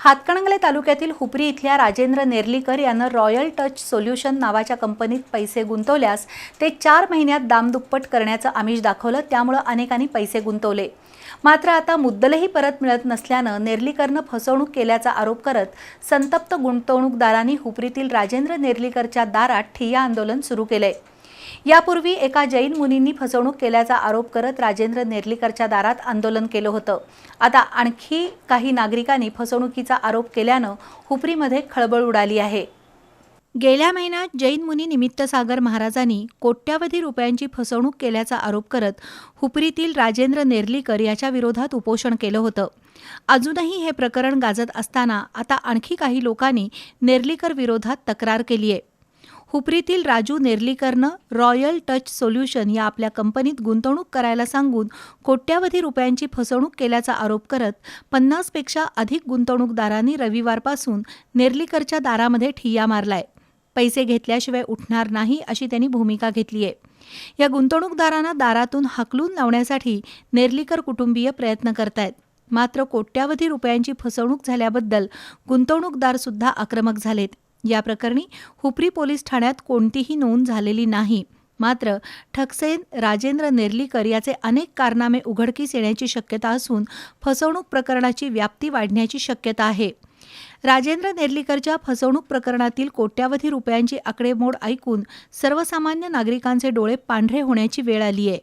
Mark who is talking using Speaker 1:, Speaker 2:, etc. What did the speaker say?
Speaker 1: हातकणंगले तालुक्यातील हुपरी इथल्या राजेंद्र नेर्लीकर यानं रॉयल टच सोल्युशन नावाच्या कंपनीत पैसे गुंतवल्यास ते चार महिन्यात दामदुप्पट करण्याचं आमिष दाखवलं त्यामुळं अनेकांनी पैसे गुंतवले. मात्र आता मुद्दलही परत मिळत नसल्यानं नेर्लीकरनं फसवणूक केल्याचा आरोप करत संतप्त गुंतवणूकदारांनी हुपरीतील राजेंद्र नेर्लीकरच्या दारात ठिय्या आंदोलन सुरू केलंय. यापूर्वी एका जैन मुनींनी फसवणूक केल्याचा आरोप करत राजेंद्र नेर्लीकरच्या दारात आंदोलन केलं होतं. आता आणखी काही नागरिकांनी फसवणुकीचा आरोप केल्यानं हुपरीमध्ये खळबळ उडाली आहे. गेल्या महिन्यात जैन मुनी निमित्त सागर महाराजांनी कोट्यावधी रुपयांची फसवणूक केल्याचा आरोप करत हुपरीतील राजेंद्र नेर्लीकर याच्या विरोधात उपोषण केलं होतं. अजूनही हे प्रकरण गाजत असताना आता आणखी काही लोकांनी नेर्लीकर विरोधात तक्रार केली आहे हुपरीतील राजू नेर्लीकरनं रॉयल टच सोल्युशन या आपल्या कंपनीत गुंतवणूक करायला सांगून कोट्यावधी रुपयांची फसवणूक केल्याचा आरोप करत पन्नासपेक्षा अधिक गुंतवणूकदारांनी रविवारपासून नेर्लीकरच्या दारामध्ये ठिय्या मारलाय. पैसे घेतल्याशिवाय उठणार नाही अशी त्यांनी भूमिका घेतली आहे. या गुंतवणूकदारांना दारातून हाकलून लावण्यासाठी नेर्लीकर कुटुंबीय प्रयत्न करतायत. मात्र कोट्यावधी रुपयांची फसवणूक झाल्याबद्दल गुंतवणूकदार सुद्धा आक्रमक झालेत. या प्रकरणी हुपरी पोलीस ठाण्यात कोणतीही नोंद झालेली नाही. मात्र ठकसेन राजेंद्र नेर्लीकर याचे अनेक कारनामे उघडकीस येण्याची शक्यता असून फसवणूक प्रकरणाची व्याप्ती वाढण्याची शक्यता आहे. राजेंद्र नेर्लीकरच्या फसवणूक प्रकरणातील कोट्यावधी रुपयांची आकडेमोड ऐकून सर्वसामान्य नागरिकांचे डोळे पांढरे होण्याची वेळ आली आहे